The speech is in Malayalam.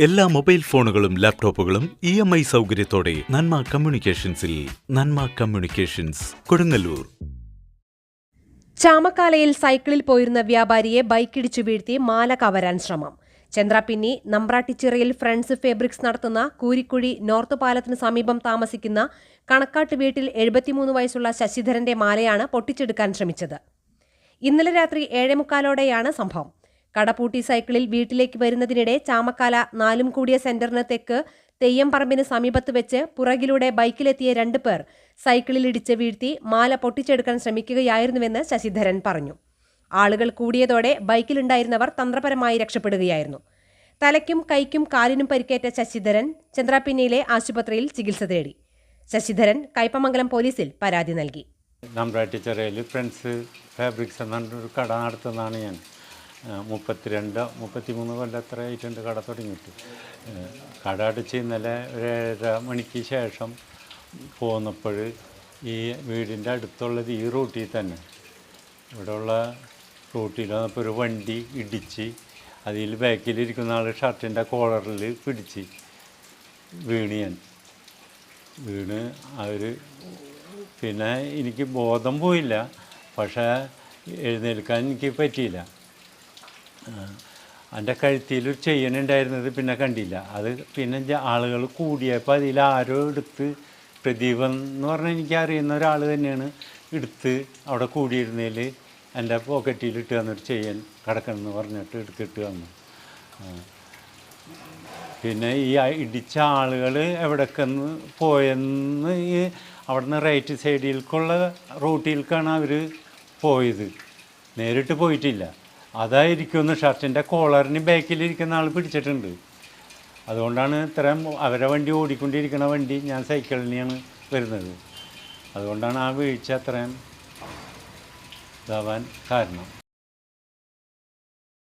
എല്ലാ മൊബൈൽ ഫോണുകളും ലാപ്ടോപ്പുകളും ഇ എം ഐ സൗകര്യത്തോടെ നന്മ കമ്മ്യൂണിക്കേഷൻസിൽ നന്മ കമ്മ്യൂണിക്കേഷൻസ് കൊടുങ്ങല്ലൂർ. ചാമക്കാലയിൽ സൈക്കിളിൽ പോയിരുന്ന വ്യാപാരിയെ ബൈക്കിടിച്ചു വീഴ്ത്തി മാല കവരാൻ ശ്രമം. ചന്ദ്രാപിന്നി നമ്പ്രാട്ടിച്ചിറയിൽ ഫ്രണ്ട്സ് ഫേബ്രിക്സ് നടത്തുന്ന കൂരിക്കുഴി നോർത്ത് പാലത്തിന് സമീപം താമസിക്കുന്ന കണക്കാട്ട് വീട്ടിൽ എഴുപത്തിമൂന്ന് വയസ്സുള്ള ശശിധരന്റെ മാലയാണ് പൊട്ടിച്ചെടുക്കാൻ ശ്രമിച്ചത്. ഇന്നലെ രാത്രി ഏഴേമുക്കാലോടെയാണ് സംഭവം. കടപൂട്ടി സൈക്കിളിൽ വീട്ടിലേക്ക് വരുന്നതിനിടെ ചാമക്കാല നാലും കൂടിയ സെന്ററിന് തെക്ക് തെയ്യംപറമ്പിന് സമീപത്ത് വെച്ച് പുറകിലൂടെ ബൈക്കിലെത്തിയ രണ്ടു പേർ സൈക്കിളിൽ ഇടിച്ച് വീഴ്ത്തി മാല പൊട്ടിച്ചെടുക്കാൻ ശ്രമിക്കുകയായിരുന്നുവെന്ന് ശശിധരൻ പറഞ്ഞു. ആളുകൾ കൂടിയതോടെ ബൈക്കിലുണ്ടായിരുന്നവർ തന്ത്രപരമായി രക്ഷപ്പെടുകയായിരുന്നു. തലയ്ക്കും കൈക്കും കാലിനും പരിക്കേറ്റ ശശിധരൻ ചന്ദ്രാപിന്നിയിലെ ആശുപത്രിയിൽ ചികിത്സ തേടി. ശശിധരൻ കൈപ്പമംഗലം പോലീസിൽ പരാതി നൽകി. നമ്പ്രാറ്റിച്ചിറയിൽ ഫ്രണ്ട്സ് ഫാബ്രിക്സ് എന്നൊരു കട നടത്തുന്നതാണ് ഞാൻ. മുപ്പത്തിരണ്ട് മുപ്പത്തിമൂന്ന് കൊല്ലം എത്ര ആയിട്ടുണ്ട്? കട തുടങ്ങിയിട്ട്. കട അടച്ച് ഇന്നലെ ഒരു ഏഴര മണിക്ക് ശേഷം പോന്നപ്പോൾ ഈ വീടിന്റെ അടുത്തുള്ളത് ഈ റൂട്ടിൽ തന്നെ. ഇവിടെയുള്ള റൂട്ടിൽ വന്നപ്പോൾ ഒരു വണ്ടി ഇടിച്ച് അതിൽ ബാക്കിലിരിക്കുന്ന ആൾ ഷർട്ടിന്റെ കോളറിൽ പിടിച്ച് വീണ് ഞാൻ. വീണ് അവർ പിന്നെ എനിക്ക് ബോധം പോയില്ല. പക്ഷേ എഴുന്നേൽക്കാൻ എനിക്ക് പറ്റിയില്ല. എന്റെ കഴുത്തിൽ ഒരു ചെയ്യണുണ്ടായിരുന്നത് പിന്നെ കണ്ടില്ല. അത് പിന്നെ ആളുകൾ കൂടിയപ്പോൾ അതിൽ ആരോ എടുത്ത് പ്രദീപൻ എന്ന് പറഞ്ഞാൽ എനിക്ക് അറിയുന്ന ഒരാൾ തന്നെയാണ് എടുത്ത് അവിടെ കൂടിയിരുന്നതിൽ എന്റെ പോക്കറ്റിൽ ഇട്ട് ചെയ്യാൻ കിടക്കണം കിടക്കണമെന്ന് പറഞ്ഞിട്ട് എടുത്തിട്ട് വന്നു പിന്നെ ഈ ഇടിച്ച ആളുകൾ എവിടേക്കെന്ന് പോയെന്ന് അവിടെ അവിടുന്ന് റൈറ്റ് സൈഡിലേക്കുള്ള റൂട്ടിലേക്കാണ് അവർ പോയത്. നേരിട്ട് പോയിട്ടില്ല. അതായിരിക്കുമെന്ന് ഷർട്ടിന്റെ കോളറിന് ബാക്കിലിരിക്കുന്ന ആൾ പിടിച്ചിട്ടുണ്ട്. അതുകൊണ്ടാണ് ഇത്രയും അവരെ വണ്ടി ഓടിക്കൊണ്ടിരിക്കുന്ന വണ്ടി ഞാൻ സൈക്കിളിനെയാണ് വരുന്നത്. അതുകൊണ്ടാണ് ആ വീഴ്ച അത്രയും ഇതാവാൻ കാരണം.